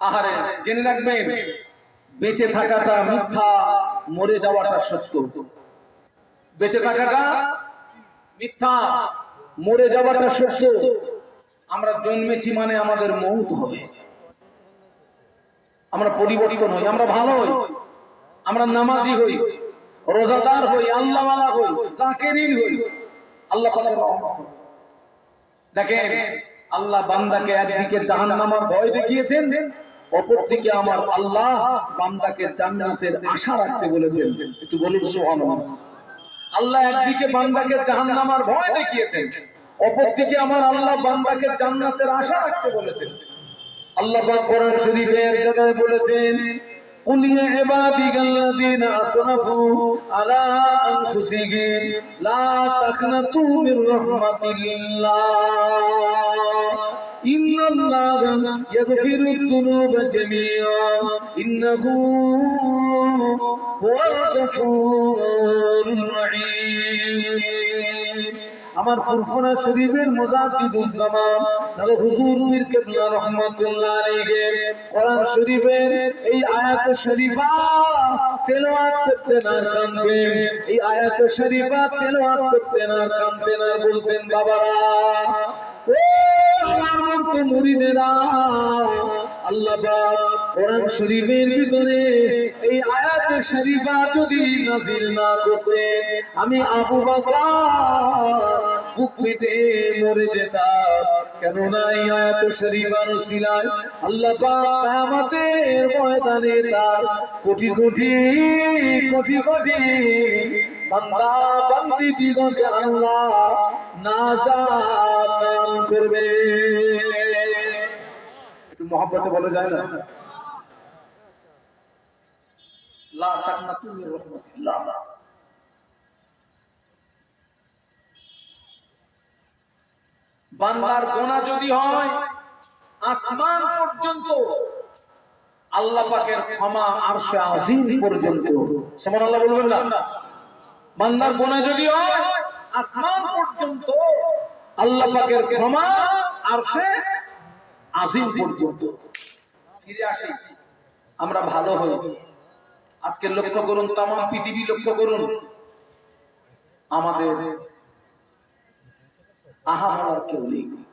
আহারে, জেনে রাখবেন, বেঁচে থাকাটা মিথ্যা, মরে যাওয়াটা সত্য। বেঁচে থাকাটা মিথ্যা, মরে যাওয়াটা সত্য। আমরা জন্মেছি মানে আমাদের মৌত হবে। আমরা পরিবর্তন হই, আমরা ভালো হই। আমরা নামাজি হই, রোজাদার হই, আল্লাহওয়ালা হই, জাকেরিন হই। আল্লাহ। দেখেন, আল্লাহ বান্দাকে একদিকে জাহান্নামার ভয় দেখিয়েছেন অপর দিকে আমার আল্লাহ বান্দাকে জান্নাতের আশা রাখতে বলেছেন একটু বলুন সুবহানাল্লাহ আল্লাহ একদিকে বান্দাকে জাহান্নামার ভয় দেখিয়েছেন অপর দিকে আমার আল্লাহ বান্দাকে জান্নাতের আশা রাখতে বলেছেন আল্লাহ পাক কোরআন শরীফে এক জায়গায় বলেছেন قل يا عبادي الذين اسرفوا على انفسهم لا تقنطوا من رحمة الله إن الله يغفر الذنوب جميعا إنه هو الغفور الرحيم আমার ফুরফুরা শরীফের মুজাদ্দিদুল জামান তাহলে হুজুর পীর কেবলা রাহমাতুল্লাহ আলাইহি কোরআন শরীফের এই আয়াত শরীফা তেলাওয়াত করতেন আর কাঁদতেন এই আয়াত শরীফা তেলাওয়াত করতেন আর কাঁদতেন আর বলতেন বাবারা ও আমার মতো মুরিদেরা আল্লাহ কোরআন শরীফের ভিতরে এই আয়াত শরীফা যদি নাযিল না করতেন আমি আবু বকর বুক ফেটে মরে যেতাম। কেননা এই আয়াত শরীফার উসিলায় আল্লাহ কিয়ামতের ময়দানে তার কোটি কোটি কোটি কোটি বান্দা, বান্দি দিগকে আল্লাহ নাজাত করবে। মহব্বতে বলা যায় না? বান্দার গোনা যদি হয় আসমান পর্যন্ত আল্লাহ পাকের ক্ষমা আরশে আজিম পর্যন্ত। সুবহানাল্লাহ বলবেন না? বান্দার গোনা যদি হয় আসমান পর্যন্ত আল্লাহ পাকের ক্ষমা আরশে আজিম পর্যন্ত। ফিরে আসি। আমরা ভালো হই। আজকে লক্ষ্য করুন তাম পৃথিবী লক্ষ্য করুন। আমাদের আহা বলার কেউ নেই।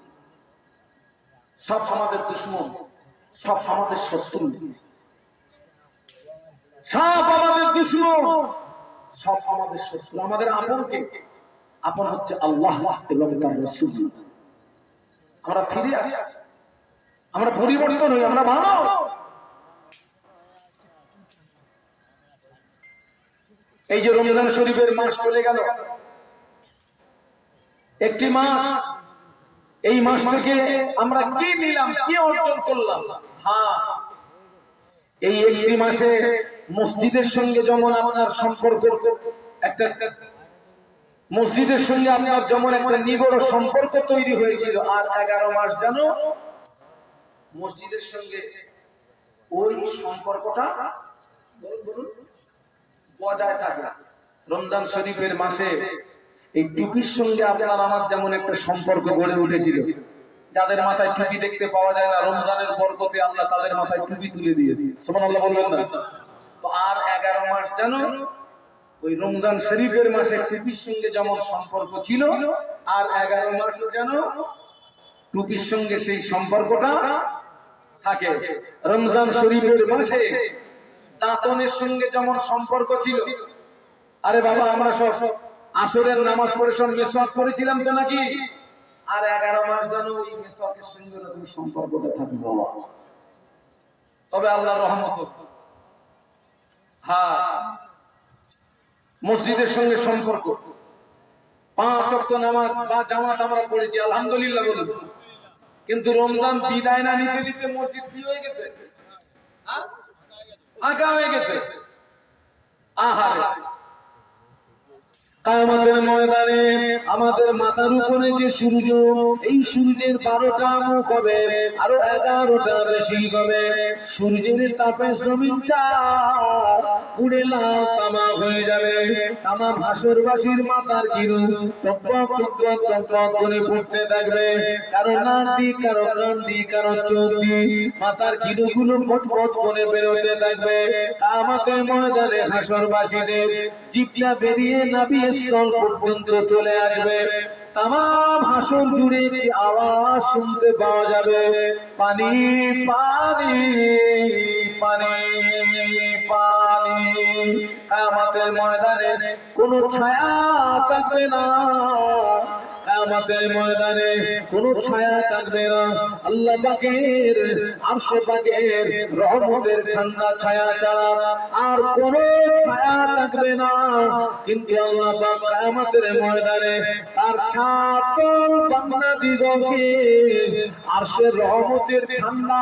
সব আমাদের দুশ্মন সব আমাদের শত্রু। সব আমাদের দুশ্মন সব আমাদের শত্রু। আমাদের আপনকে আপন হচ্ছে আল্লাহ এবং তার রসুল। আমরা ফিরে আসি। আমরা পরিবর্তন হই, আমরা ভালো এই যে রমজান শরীফের মাস চলে গেল। একটি মাস, এই মাস থেকে আমরা কি নিলাম, কি অর্জন করলাম? হ্যাঁ এই একটি মাসে মসজিদের সঙ্গে যেমন আপনার সম্পর্ক, একটা মসজিদের সঙ্গে আপনার যেমন একটা নিগড় সম্পর্ক তৈরি হয়েছিল, আর এগারো মাস যেন মসজিদের সঙ্গে ওই সম্পর্কটা বজায় থাকে। রমজান শরীফের মাসে এই টুপির সঙ্গে আপনার আমার যেমন একটা সম্পর্ক গড়ে উঠেছিল। যাদের মাথায় টুপি দেখতে পাওয়া যায় না, রমজানের বরকতে আল্লাহ তাদের মাথায় টুপি তুলে দিয়েছি। সমান আল্লাহ বলবেন না? তো আর এগারো মাস যেন ওই রমজান শরীফের মাসে টুপির সঙ্গে যেমন সম্পর্ক ছিল, আর এগারো মাস যেন টুপির সঙ্গে সেই সম্পর্কটা থাকে। রমজান শরীফের মাসে দাঁতনের সঙ্গে যেমন সম্পর্ক ছিল, আরে বাবা, আমরা সব আসরের নামাজ পড়ে সব করেছিলাম তো নাকি? হ্যাঁ মসজিদের সঙ্গে সম্পর্ক। পাঁচ নামাজ আমরা পড়েছি, আলহামদুলিল্লাহ বলুন। কিন্তু রমজান বিদায় না নিতে নিতে মসজিদ কি হয়ে গেছে? আগা ফাঁকা হয়ে গেছে। আহারে। কায়ামতের ময়দানে, আমাদের মাথার উপরে যে সূর্য, এই সূর্যের বারোটা মুখ হবে আরও এগারোটা বেশি হবে সূর্যের তাপে জমিনটা পুড়ে লাল তামা হয়ে যাবে। তামা ভাসরবাসীর মাথার গিরু টকটক টকটক টকটক করে ফুটতে থাকবে। কারও নাক দি কারও কান দি কারও চোখ দি মাথার গিরুগুলো পচপচ করে বেরোতে থাকবে। আমাদের ময়দানে হাসরবাসীদের জিপটা বেরিয়ে নাবিয়ে পর্যন্ত চলে আসবে। তাম জুড়ে একটি আওয়াজ শুনতে পাওয়া যাবে। পানি পানি পানি পানি। আমাদের ময়দানে কোনো ছায়া থাকবে না। আমাদের ময়দানে কোনো ছায়া থাকবে না। আল্লাহ পাকের আরশে পাকের রহমতের ঠান্ডা ছায়া ছাড়া আর কোনো ছায়া থাকবে না। কিন্তু আল্লাহ পাক কিয়ামতের ময়দানে তার সাতল বান্দা দিগকে আরশের রহমতের ঠান্ডা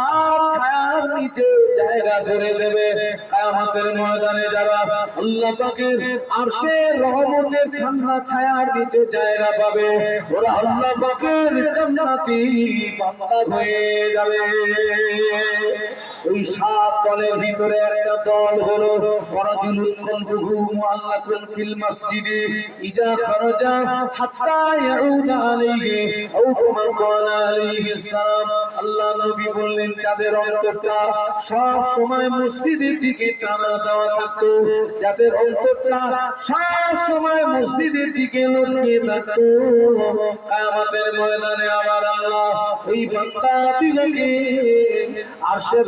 ছায়ার নিচে জায়গা করে দেবে। কিয়ামতের ময়দানে যারা আল্লাহ পাকের আরশের রহমতের ঠান্ডা ছায়ার নিচে জায়গা পাবে ওরা আল্লাহ পাকের জান্নাতি বান্দা হয়ে যাবে। ওই সাত দলের ভিতরে একটা দল হলো ওরাজুলুন কলবুহু মুআল্লাকুন ফিল মসজিদে, ইজা খারাজা হাত্তা ইয়াউদা আলাইহি আও কামা ক্বালা আলাইহি সালাম। আল্লাহ নবী বললেন, যাদের অন্তরটা সব সময় মসজিদের দিকে টানা দেওয়া থাকতো, যাদের অন্তরটা সব সময় মসজিদের দিকে লক্ষ্যে থাকতো, কিয়ামতের ময়দানে আমার আল্লাহ ওই বান্দা দিগকে আরশের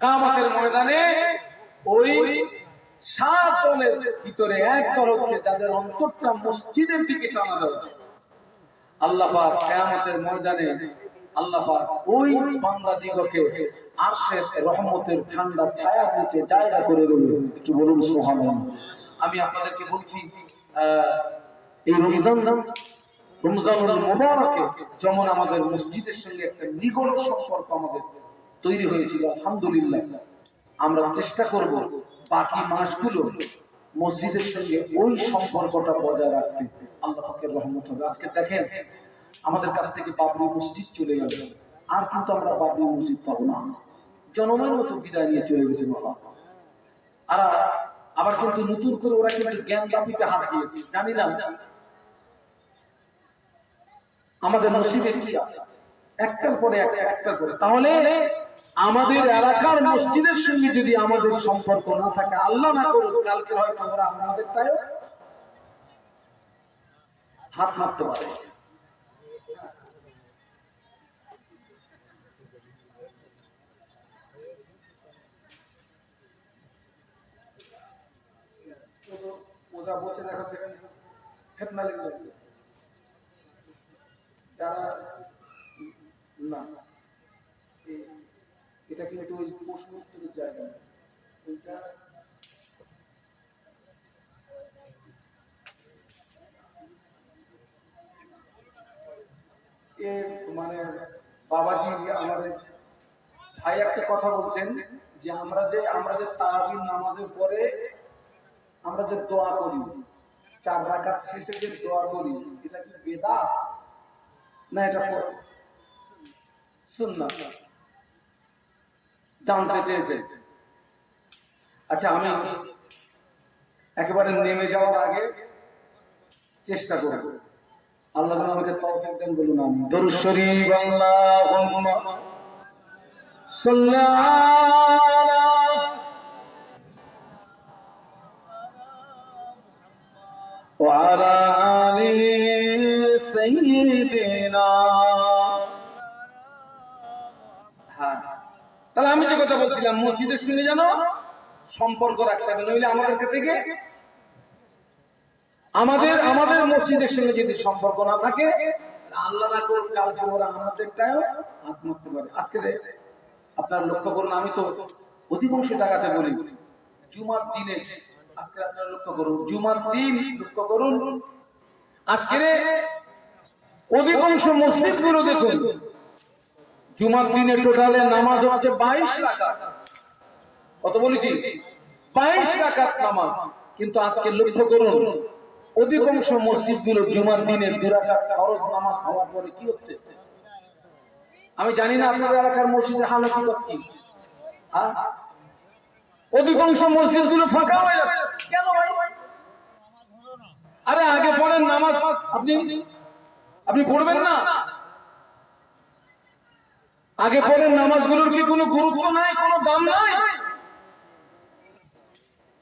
কামাতের ময়দানে ওই সাত ভিতরে এক দল হচ্ছে যাদের অন্তরটা মসজিদের দিকে টানা দেওয়া। ময়দানে ওই আরশের রহমতের ঠান্ডা ছায়া নিচে জায়গা করে দেবে একটু বলুন, সুবহানাল্লাহ। আমি আপনাদেরকে বলছি এই রমজান, রমজানুল মুবারকে যেমন আমাদের মসজিদের সঙ্গে একটা নিগড় সম্পর্ক আমাদের তৈরি হয়েছিল, আলহামদুলিল্লাহ। আমরা চেষ্টা করব বাকি মাসগুলো মসজিদের সঙ্গে ওই সম্পর্কটা বজায় রাখতে। আল্লাহ রহমত হবে। আজকে দেখেন, আমাদের কাছ থেকে বাবরি মসজিদ চলে গেল। আর কিন্তু আমরা বাবরি মসজিদ পাবো না। জনমের মতো বিদায় নিয়ে চলে গেছে, বাবা। আর আবার কিন্তু নতুন করে ওরা কিন্তু জ্ঞান বাপিতে হাত দিয়েছে। জানি না, আমাদের মসজিদে কি আছে? একটার পরে একটা একটার পরে। তাহলে আমাদের এলাকার মসজিদের সঙ্গে যদি আমাদের সম্পর্ক না থাকে আল্লাহ না করুক কালকে হয়তো আমরা আমাদের চাই হাত মারতে পারে। দেখা দেখেন ফেতনা যারা না এটা কিন্তু ওই উত্তরের জায়গা। ওইটা মানে বাবাজি আমাদের ভাই একটা কথা বলছেন যে আমরা যে আমরা যে তারাবির নামাজের পরে আমরা যে দোয়া করি, চার রাকাত শেষে যে দোয়া করি, এটা কি বেদা না, এটা সুন্না জানতে চেয়েছে। আচ্ছা আমি একেবারে নেমে যাওয়ার আগে চেষ্টা করব। আল্লাহ আমাকে তৌফিক দেন বলুন আমি দরুদ শরীফ, আল্লাহুম্মা আলা সাইয়্যিদিনা তাহলে আমি যে কথা বলছিলাম, মসজিদের সঙ্গে যেন সম্পর্ক রাখতে হবে, নইলে আমাদের থেকে আমাদের আমাদের মসজিদের সঙ্গে যদি সম্পর্ক না থাকে আজকে আপনার লক্ষ্য করুন, আমি তো অধিকাংশ জায়গাতে বলি, জুমার দিনে আজকে আপনারা লক্ষ্য করুন, জুমার দিন লক্ষ্য করুন, আজকে অধিকাংশ মসজিদগুলো দেখুন জুমার দিনে টোটালে নামাজ হচ্ছে বাইশ কত বলেছি? বাইশ রাকাত নামাজ। কিন্তু আজকে লক্ষ্য করুন, অধিকাংশ মসজিদগুলো জুমার দিনে দুরাকাত ফরজ নামাজ হওয়ার পরে কি হচ্ছে? আমি জানি না আপনাদের এলাকার মসজিদের হালত কি হ্যাঁ? অধিকাংশ মসজিদগুলো ফাঁকা হয়ে যাচ্ছে। আরে আগে পড়েন নামাজ। আপনি আপনি পড়বেন না? আগে পড়েন নামাজগুলোর কি কোনো গুরুত্ব নাই কোনো দাম নাই?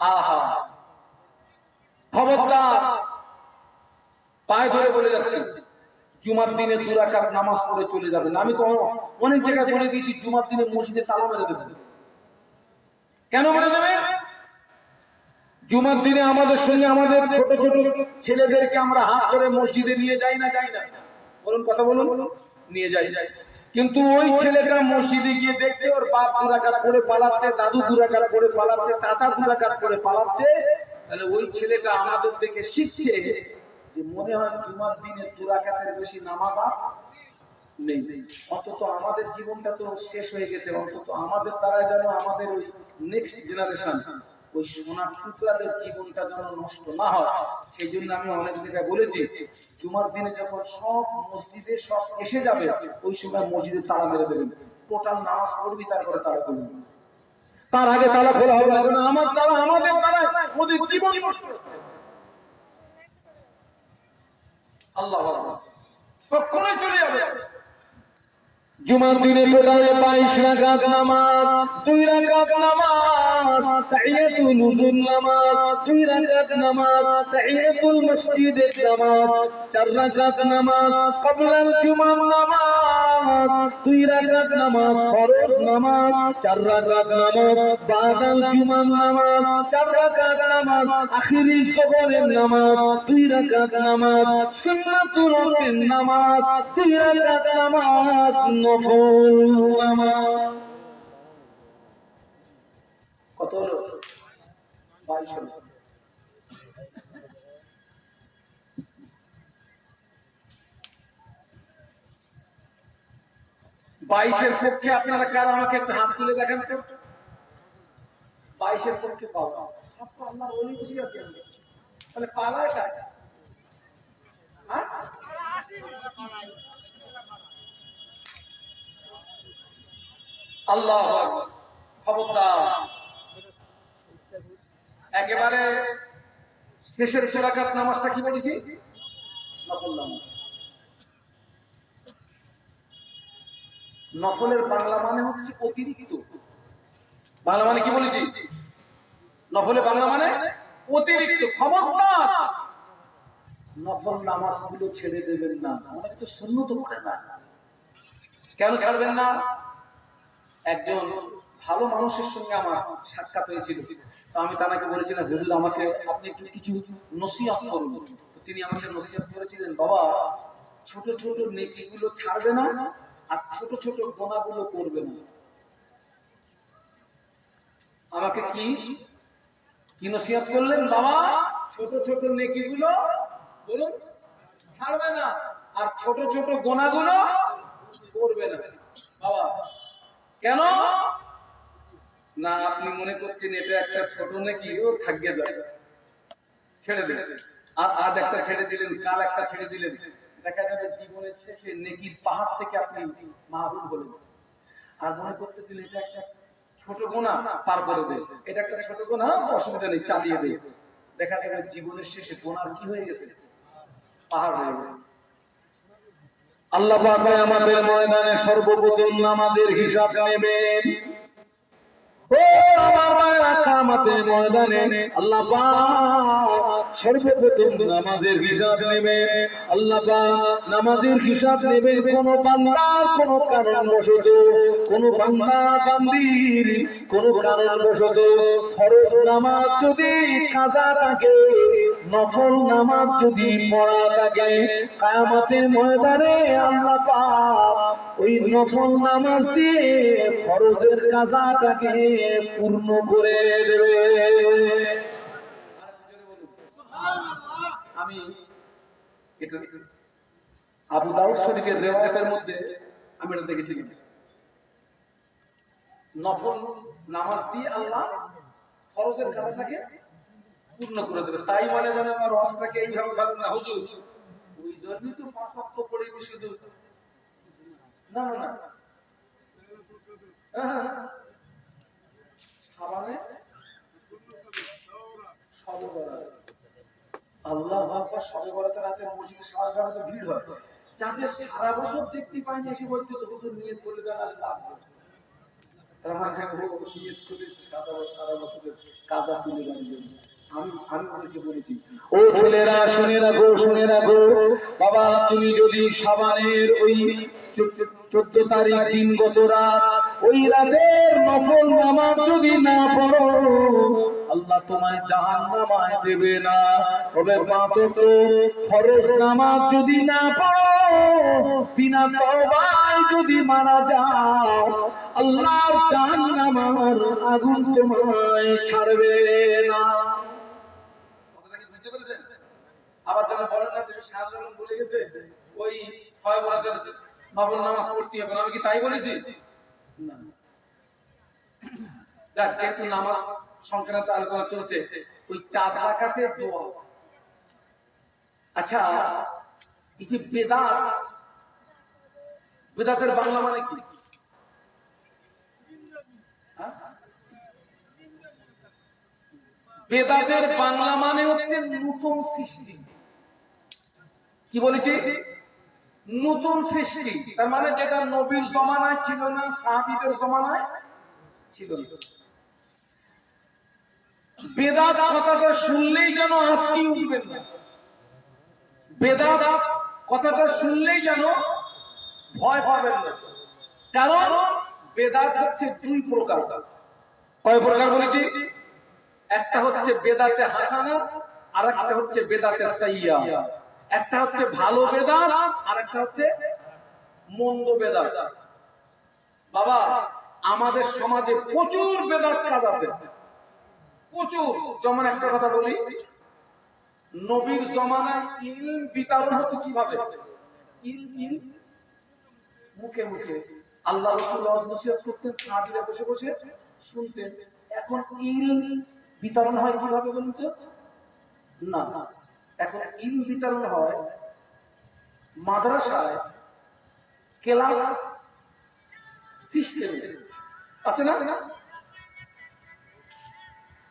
আহা। খবরদার। পায়ে ধরে বলে যাচ্ছে জুমার দিনে দুরাকাত নামাজ পড়ে চলে যাবেন। আমি তো অনেক জায়গায় বলে দিয়েছি জুমার দিনে মসজিদে তালা মেরে দেবেন। কেন মেরে দেবেন? জুমার দিনে আমাদের সঙ্গে আমাদের ছোট ছোট ছেলেদেরকে আমরা হাত ধরে মসজিদে নিয়ে যাই না যাই না? বলুন কথা বলুন। নিয়ে যাই যাই। কিন্তু ওই ছেলেটা মসজিদে গিয়ে দেখছে, ওর বাপ দুরাকাত পড়ে পালাচ্ছে, দাদু দুরাকাত পড়ে পালাচ্ছে, চাচা দুরাকাত পড়ে পালাচ্ছে। তাহলে ওই ছেলেটা আমাদের থেকে শিখছে যে মনে হয় জুমার দিনে দুরাকাতের বেশি নামাজ নেই। অন্তত আমাদের জীবনটা তো শেষ হয়ে গেছে, অন্তত আমাদের দ্বারা যেন আমাদের ওই নেক্সট জেনারেশন ওই সোনার টুকরাদের জীবনটা যেন নষ্ট না হয় সেই জন্য আমি অনেক জায়গায় বলেছি, জুমার দিনে যখন সব মসজিদে সব এসে যাবে, ওই সময় মসজিদে তালা মেরে দেবেন। টোটাল নামাজ পড়বি, তারপরে তালা করবি তার আগে তালা খোলা হবে না আমার দ্বারা আমাদের দ্বারা ওদের জীবন নষ্ট আল্লাহ। কখনোই চলে যাবে জুমার দিনে টোটালে বাইশ রাকাত নামাজ, দুই রাকাত নামাজ, তাহিয়াতুল নুজুল নামাজ, দুই রাকাত নামাজ, তাহিয়াতুল মসজিদের নামাজ, চার রাকাত নামাজ, কবলাল জুমার নামাজ, দুই রাকাত নামাজ, ফরজ নামাজ, চার রাকাত নামাজ, বাদাল জুমার নামাজ, চার রাকাত নামাজ, আখিরি সফরের নামাজ, দুই রাকাত নামাজ, সুন্নাতুল নামাজ, দুই রাকাত নামাজ বাইশের পক্ষে আপনারা কারা? আমাকে একটা হাত তুলে দেখেন তো। বাইশের পক্ষে পাওয়া। আমরা। তাহলে পালায় আল্লাহ খবরদার। একেবারে শেষের সুরাকাত নামাজটা কি বলেছি? নফল নামাজ। নফলের বাংলা মানে হচ্ছে অতিরিক্ত। বাংলা মানে কি বলেছি? নফলে বাংলা মানে অতিরিক্ত, খবরদার। নফল নামাজগুলো ছেড়ে দেবেন না। অনেক তো শূন্য তো পড়ে না। কেন ছাড়বেন না? একজন ভালো মানুষের সঙ্গে আমার সাক্ষাৎ হয়েছিল। তো আমি তাকে বলেছিলাম, হুজুর, আমাকে আপনি একটু কিছু নসিহত করুন। তিনি আমাকে নসিহত করেছিলেন, বাবা, ছোট ছোট নেকিগুলো ছাড়বে না আর ছোট ছোট গোনাগুলো করবে না। আমাকে কি কি নসিহত করলেন, বাবা, ছোট ছোট নেকিগুলো বলুন, ছাড়বে না আর ছোট ছোট গোনাগুলো করবে না। বাবা কেন? না, আপনি মনে করছেন এটা একটা ছোট নাকি? ও থাকবে যায়। ছেড়ে দিলেন। আর আজ একটা ছেড়ে দিলেন, কাল একটা ছেড়ে দিলেন। দেখা যাবে জীবনের শেষে নেকির পাহাড় থেকে আপনি মাহরুম হলেন। আর মনে করতেছিলেন এটা একটা ছোট গোনা পার করে দেয় এটা একটা ছোট গোনা অসুবিধা নেই, চালিয়ে দেয় দেখা যাবে জীবনের শেষে গোনার কি হয়ে গেছে? পাহাড় হয়ে গেছে। আল্লাহ পাক আমাদের ময়দানে সর্বপ্রথম নামাজের হিসাব নেবেন। কামাতের ময়দানে আল্লাহ হিসাব নেবেন। কোন নামাজ যদি কাজা থাকে নফল নামাজ যদি পড়া থাকে, কায়ামতের ময়দানে আল্লাহ পাক ওই নফল নামাজ দিয়ে ফরজের কাজাটাকে পূর্ণ করে দেবে। আমি আবু দাউদ শরীফের রেওয়ায়তের মধ্যে আমি এটা দেখেছি। নফল নামাজ দিয়ে আল্লাহ ফরজের কাজটাকে পূর্ণ করে দেবে। তাই মানে মানে আমার রসটাকে এইভাবে ভালো না। হুজুর ওই জন্যই তো পাঁচ ওয়াক্ত পড়ে শুধু। না না না। হ্যাঁ, হ্যাঁ। সাবানে? আল্লাহ আকবার সবে রাতে মসজিদে ভিড় হয়। যাদের সারা বছর দেখতে পায়নি এসে বলতে হুজুর নিয়ত করে দেন আজ লাভ আমার করে সারা সারা বছরের কাজা তুলে দেওয়ার জন্য। ও ছেলেরা, শুনে রাখো শুনে রাখো। বাবা, তুমি যদি সাবানের ওই চোদ্দ তারিখ দিন গত রাত, ওই রাতের নফল নামাজ যদি না পড়ো, আল্লাহ তোমায় জাহান নামায় দেবে না। তবে পাঁচ ফরজ নামাজ যদি না পড়ো, বিনা তওবায় যদি মারা যাও আল্লাহর জাহান নামার আগুন তোমায় ছাড়বে না কথাটা কি বুঝতে পেরেছেন আবার যারা বলেন না যে বলে গেছে, ওই ছয় বরাতের নামাজ পড়তে হবে। আমি কি তাই বলেছি? না। যেহেতু নামাজ সংক্রান্ত আলোচনা চলছে, ওই চাঁদ রাখাতে দোয়া। আচ্ছা এই যে বেদাত, বেদাতের বাংলা মানে কি? হ্যাঁ? বেদাতের বাংলা মানে হচ্ছে নতুন সৃষ্টি। কি বলেছি? নতুন সৃষ্টি। তার মানে যেটা নবীর জমানায় ছিল না, সাহাবিদের জমানায় ছিল না। বেদাত কথাটা শুনলেই যেন উঠবেন না। বেদাত কথাটা শুনলেই যেন ভয় পাবেন না। কারণ বেদাত হচ্ছে দুই প্রকার। কয় প্রকার বলেছি? একটা হচ্ছে বেদাতে হাসানা আর একটা হচ্ছে বেদাতে সাইয়া একটা হচ্ছে ভালো বেদাত আর একটা হচ্ছে মন্দ বেদাত। বাবা, আমাদের সমাজে প্রচুর বেদাত কাজ আছে। প্রচুর। যেমন একটা কথা বলি, নবীর জমানায় ইলম বিতরণ হতো কীভাবে? মুখে মুখে। আল্লাহ রাসূল ওয়াজ নসিহত করতেন, সাহাবীরা বসে বসে শুনতেন। এখন ইল বিতরণ হয় কীভাবে বলুন তো? না। এখন ইল বিতরণ হয় মাদ্রাসায় ক্লাস সিস্টেম আছে না?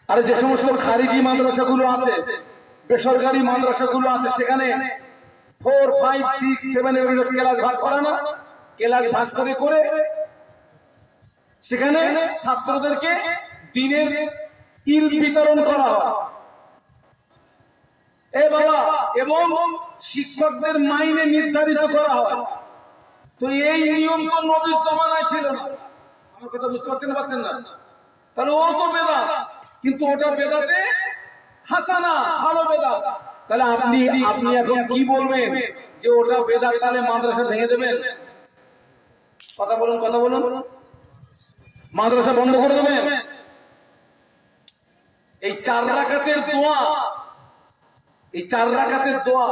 আরে যে সমস্ত খারিজি মাদ্রাসাগুলো আছে, বেসরকারি মাদ্রাসাগুলো আছে, সেখানে four five six seven class ভাগ করা না। ক্লাস ভাগ করে করে সেখানে ছাত্রদেরকে দিনের ইল বিতরণ করা হয়। বাবা, এবং শিক্ষকদের মাইনে নির্ধারিত করা হয়। তো এই নিয়ম তো ছিল না। আমার কথা বুঝতে পারছেন না তাহলে ও তো বেদা কিন্তু ওটা বেদাতে হাসানা, ভালো বেদা তাহলে আপনি আপনি এখন কি বলবেন যে ওটা তাহলে মাদ্রাসা ভেঙে দেবেন? কথা বলুন কথা বলুন। মাদ্রাসা বন্ধ করে দেবেন? এই চার রাকাতের দোয়া এই চার রাকাতের দোয়া।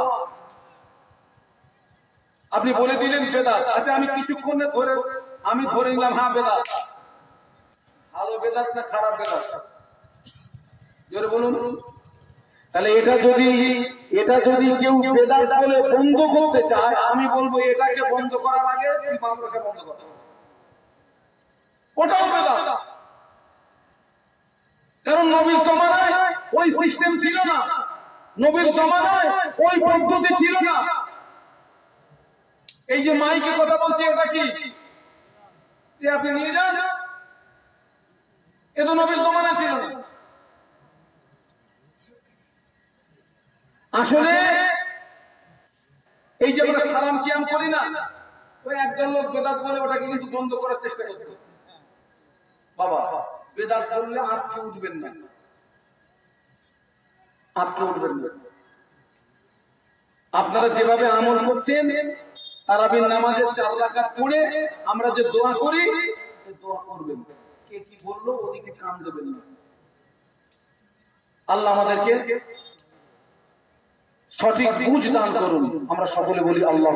আপনি বলে দিলেন বেদাত আচ্ছা আমি কিছুক্ষণ ধরে, আমি ধরে নিলাম হ্যাঁ বেদাত ভালো বেদাত না খারাপ বেদাত জোরে বলুন। তাহলে এটা যদি এটা যদি কেউ বেদাত বলে বন্ধ করতে চায়, আমি বলব, এটাকে বন্ধ করার আগে তুই মাদ্রাসা বন্ধ ওটাও বেদাত কারণ নবীর জমানায় ওই সিস্টেম ছিল না। নবীর জমানায় ওই পদ্ধতি ছিল না। এই যে মাইকে কথা বলছি, এটা কি? আপনি নিয়ে যান। এ তো নবীর জমানা ছিল। আসলে এই যে আমরা সালাম কিয়াম করি না, ওই একজন লোক বেদাত বলে ওটাকে কিন্তু বন্ধ করার চেষ্টা করছে বাবা, বেদাত বললে আটকে উঠবেন না। আপনারা যেভাবে আমল করছেন, তারাবির নামাজের চার রাকাত পড়ে আমরা যে দোয়া করি দোয়া করবেন। কে কি বলল, ওদিকে কান দেবেন না। আল্লাহ আমাদেরকে সঠিক বুঝ দান করুন। আমরা সকলে বলি আল্লাহ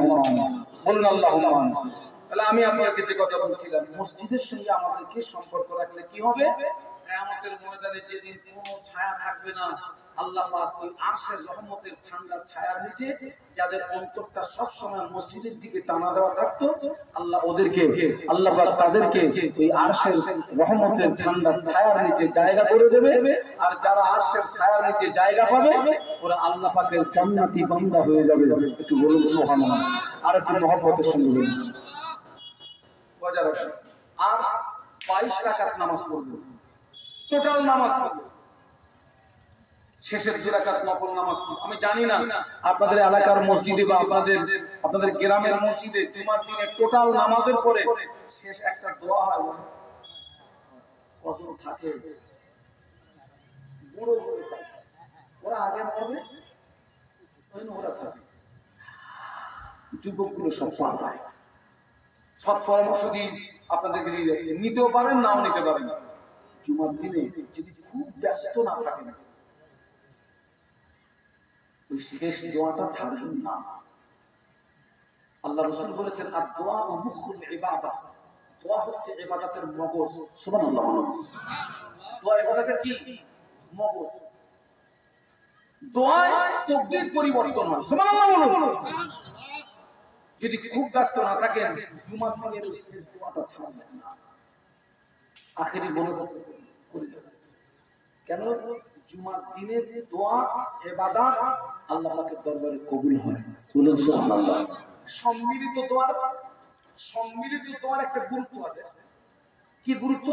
বলুন আল্লাহ তাহলে আমি আপনাকে যে কথা বলছিলাম, মসজিদের সঙ্গে আমাদেরকে সম্পর্ক রাখলে কি হবে? কিয়ামতের ময়দানে যেদিন কোনো ছায়া থাকবে না আল্লাহ ওই আরশের রহমতের ঠান্ডা ছায়ার নিচে যাদের অন্তরটা সব সময় মসজিদের দিকে টানা দেওয়া থাকতো, আল্লাহ ওদেরকে, আল্লাহ পাক তাদেরকে ওই আরশের রহমতের ঠান্ডা ছায়ার নিচে জায়গা করে দেবে। আর যারা আরশের ছায়ার নিচে জায়গা পাবে, ওরা আল্লাহ পাকের জান্নাতি বান্দা হয়ে যাবে। একটু বলুন, সুবহানাল্লাহ। আর একটু মহব্বতের সঙ্গে আর বাইশ রাকাত নামাজ পড়ব। টোটাল নামাজ পড়ব। শেষের দু রাকাত নফল নামাজ আমি জানি না আপনাদের এলাকার মসজিদে বা আপনাদের আপনাদের গ্রামের মসজিদে জুমার দিনে টোটাল নামাজের পরে শেষ একটা দোয়া হয় কত থাকে। বুড়ো বুড়ো থাকে। ওরা আগে পড়বে ওরা থাকে। যুবকগুলো সব পায় সব পরামর্শ দিয়ে আপনাদেরকে দিয়ে যাচ্ছে। নিতেও পারেন নাও নিতে পারেন। জুমার দিনে যদি খুব ব্যস্ত না থাকেন শেষ দোয়াটা না। আল্লাহ রসুল বলেছেন আর দোয়া ও দোয়া হচ্ছে মগজ। বলুন। দোয়া কি? মগজ। দোয়ায় পরিবর্তন হয়। বলুন। যদি খুব ব্যস্ত না থাকেন, জুমার শেষ দোয়াটা না। আখেরি বলে করে কেন? জুমার দিনের দোয়া দরবারে কবুল হয়। সম্মিলিত দোয়ার সম্মিলিত দোয়ার একটা গুরুত্ব আছে। কি গুরুত্ব?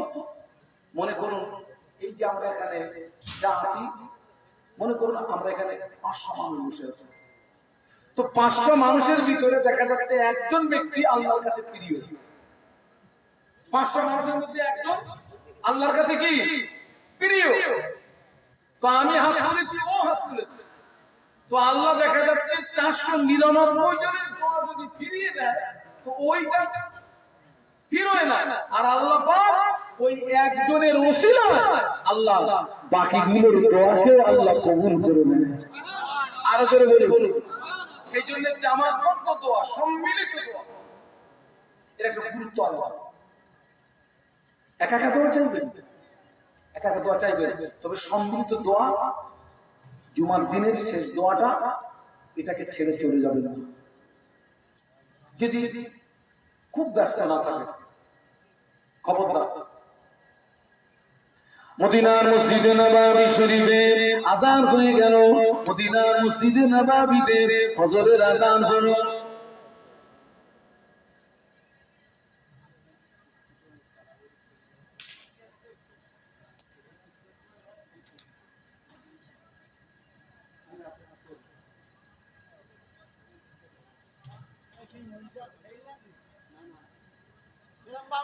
মনে করুন, এই যে আমরা এখানে যা আছি, মনে করুন আমরা এখানে পাঁচশো মানুষ বসে আছি। তো পাঁচশো মানুষের ভিতরে দেখা যাচ্ছে একজন ব্যক্তি আল্লাহর কাছে প্রিয়। পাঁচশো মানুষের মধ্যে একজন আল্লাহর কাছে কি? প্রিয়। তো আমি হাত তুলেছি, ও হাত তুলেছে। তো আল্লাহ দেখা যাচ্ছে চারশো নিরানব্বই জনের যদি ফিরিয়ে দেয়, তো ওইটা ফিরোয় না। আর আল্লাহ ওই একজনের ওসিলা আল্লাহ আল্লাহ কবুল করে নেয় আরও করে বলি সেই জন্য জামাতবদ্ধ দোয়া, সম্মিলিত দোয়া। এর একটা গুরুত্ব আলাদা একা একা দোয়া একা একা দোয়া চাইবে? তবে সম্মিলিত দোয়া, জুমার দিনের শেষ দোয়াটা এটাকে ছেড়ে চলে যাবে না। যদি খুব ব্যস্ত না থাকে, খবরদার। মদিনার মসজিদে নবাবি শরীফে আজান হয়ে গেল। মদিনার মসজিদে নবাবিতে ফজরের আজান হলো।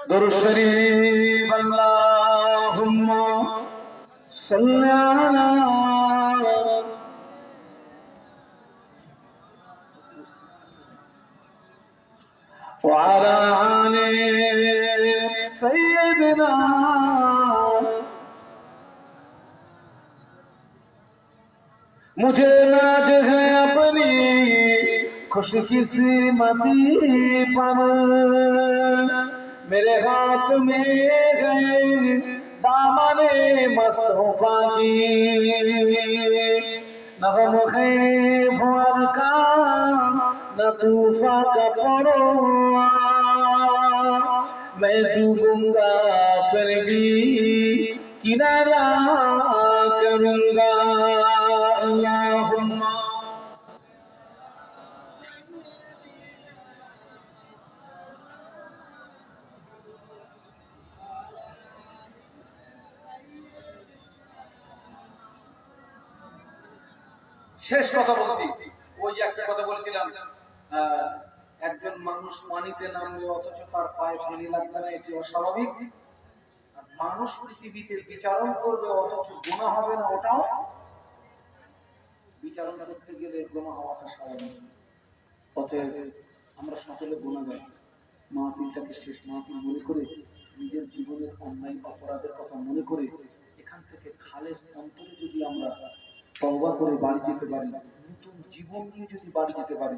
درود شریف اللهم صل على وعلى آل سيدنا मुझे नाज है अपनी خوش قسمتی پر میرے ہاتھ میں گئے دامن مصطفیٰ کی۔ نہ غم خیف کا نہ طوفہ کا پروا میں ڈوبوں گا، پھر بھی کنارہ کروں گا۔ اللہ শেষ কথা বলছি। ওই যে একটা কথা বলেছিলাম একজন মানুষ পানিতে নামবে অথচ তার পায়ে পানি লাগবে না, এটি অস্বাভাবিক। মানুষ পৃথিবীতে বিচারণ করবে, অথচ গুণা হবে না, ওটাও বিচারণ করতে গেলে গোনা হওয়াটা স্বাভাবিক। অতএব আমরা সকলে গুণাগার। মাহফিলটাকে শেষ মাহফিল মনে করে, নিজের জীবনের অন্যায় অপরাধের কথা মনে করে, এখান থেকে খালেস অন্তরে যদি আমরা তওবা করে বাড়ি যেতে পারি নতুন জীবন নিয়ে যদি বাড়ি যেতে পারি,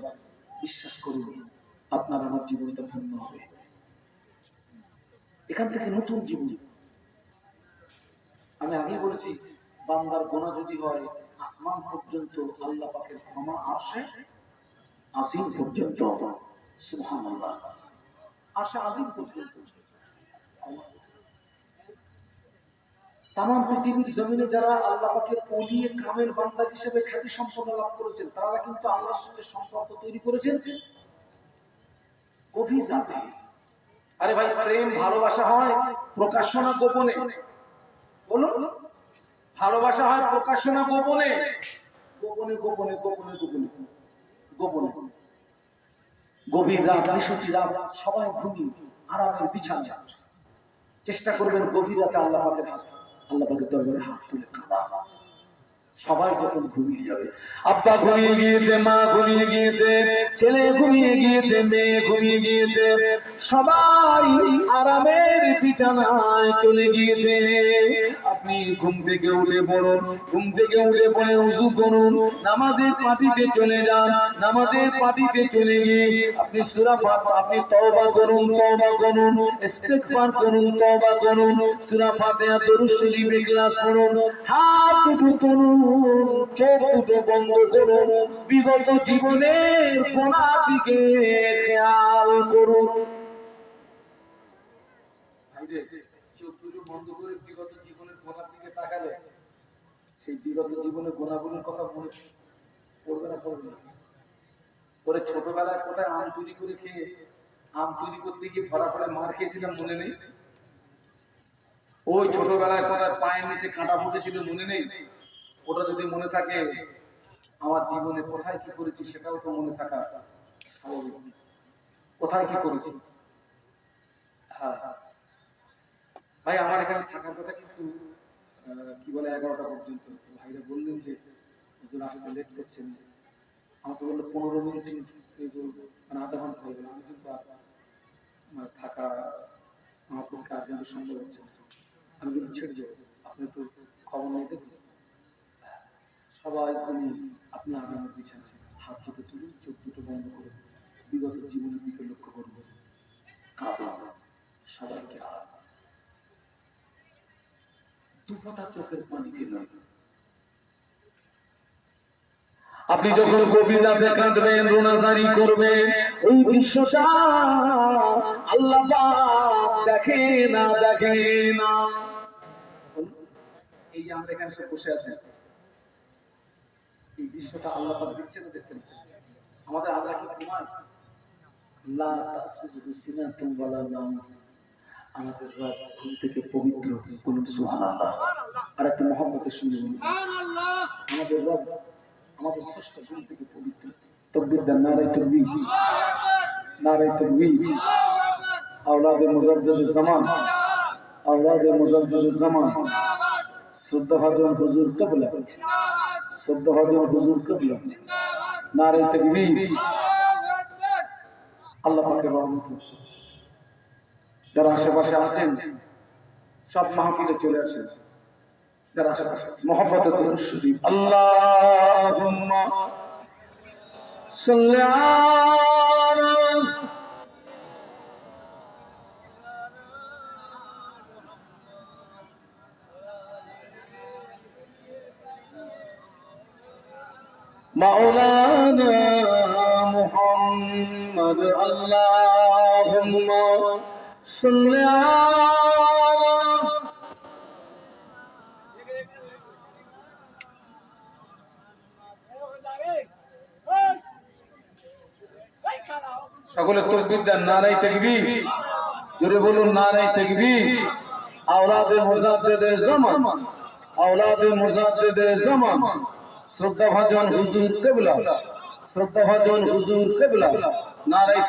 বিশ্বাস করুন, আপনার আমার জীবনটা ধন্য হবে। এখান থেকে নতুন জীবন। আমি আগেই বলেছি, বান্দার গোনা যদি হয়, আসমান পর্যন্ত আল্লাহ পাকের ক্ষমা আসে আসিম পর্যন্ত সুবহানাল্লাহ। আসে আজিম পর্যন্ত। তাম পৃথিবীর জমিনে যারা আল্লাহ পাকের অলিয়ে কামের বান্দা হিসেবে খ্যাতি সম্পন্ন লাভ করেছেন, তারা কিন্তু আল্লাহর সঙ্গে সম্পর্ক তৈরি করেছেন আরে ভাই, প্রেম, ভালোবাসা হয় প্রকাশনা গোপনে। বলুন, ভালোবাসা হয় প্রকাশনা গোপনে। গোপনে গোপনে গোপনে গোপনে গোপনে। গভীর রাত, নিশুতি রাত, সবাই ঘুমিয়ে আরামের বিছানা চেষ্টা করবেন গভীর রাতে আল্লাহ পাকের আল্লাহ দরবারে হাত তুলে সবাই যখন ঘুমিয়ে যাবে, আব্বা ঘুমিয়ে গিয়েছে, মা ঘুমিয়ে গিয়েছে, ছেলে ঘুমিয়ে গিয়েছে, মেয়ে ঘুমিয়ে গিয়েছে, সবাই আরামের বিছানায় চলে গিয়েছে। আপনি ঘুম থেকে উঠে পড়ুন, ঘুম থেকে উঠে পড়ে উজু করুন, নামাজের পাটিতে চলে যান, নামাজের পাটিতে চলে গিয়ে আপনি সূরা ফাত- আপনি তওবা করুন তওবা করুন, ইস্তিগফার করুন, তওবা করুন, সূরা ফাতিহা, দরুদ শরীফ ইখলাস পড়ুন, হাত দুটো তুলুন, চোখ দুটো বন্ধ করুন, বিগত জীবনের কোনার দিকে খেয়াল করুন। চোখ দুটো বন্ধ করে বিগত জীবনের গোনার দিকে তাকালে সেই বিগত জীবনের গোনাগুলোর কথা মনে পড়বে না পড়বে না। ওরে ছোটবেলায় কোথায় আম চুরি করে খেয়ে, আম চুরি করতে গিয়ে ধরা পড়ে মার খেয়েছিলাম মনে নেই? ওই ছোটবেলায় কোথায় পায়ের নিচে কাঁটা ফুটেছিল মনে নেই? ওটা যদি মনে থাকে, আমার জীবনে কোথায় কি করেছি সেটাও তো মনে থাকা। কোথায় কি করেছি? হ্যাঁ। ভাই, আমার এখানে থাকার কথা কিন্তু কি বলে এগারোটা পর্যন্ত? ভাইরা বললেন যে হুজুর আসতে লেট করছেন। আমাকে বলল, পনেরো মিনিট মানে আধা ঘণ্টা হয়ে গেল। আমি কিন্তু আর মানে থাকা আমার পক্ষে আর কিন্তু সম্ভব হচ্ছে। আমি কিন্তু ছেড়ে যাব। আপনি একটু খবর নিয়ে দেখুন। সবাই ঘুমিয়ে, আপনি আগামী বিছানা হাত দুটো তুলুন, চোখ দুটো বন্ধ করে বিগত জীবনের দিকে লক্ষ্য করব সবাইকে আরাম দুফোটা চোখের পানি দিলেন আপনি যখন কাঁদবেন, রোনাজারি করবেন ওই দৃশ্যটা আল্লাহ দেখে না দেখে না। এই যে আমরা এখানে বসে আছি এই দৃশ্যটা আল্লাহ দিচ্ছে না দেখছেন আমাদের আল্লাহ কি ওয়ালা নাওম আমাদের রব ঘুম থেকে পবিত্র বলুন সুবহানাল্লাহ আর একটা মহব্বতের সঙ্গে বলুন আমাদের রব আমাদের স্রষ্টা ঘুম থেকে পবিত্র তকবীর দেন নারাই তকবীর নারাই তকবীর আওলাদে মুজাদ্দিদ জামান আওলাদে মুজাদ্দিদ জামান শ্রদ্ধা ভাজন হুজুর কবলা শ্রদ্ধা ভাজন হুজুর কবলা নারাই তকবীর আল্লাহ পাকের রহমত যারা আশেপাশে আছেন সব মাহফিলে চলে আসেন যারা আশেপাশে মহব্বতের দরুদ শরীফ আল্লাহুম্মা সাল্লি আলা مولانا محمد اللهم সকলে সকলে তকবিদার নারাই তেকবি জোরে বলুন নারাই তেকবি আওলাদে মুজাদ্দেদের জামান, আওলাদে মুজাদ্দেদের জামান। শ্রদ্ধা ভাজন হুজুর কেবলা শ্রদ্ধা ভাজন হুজুর কেবলা নারাই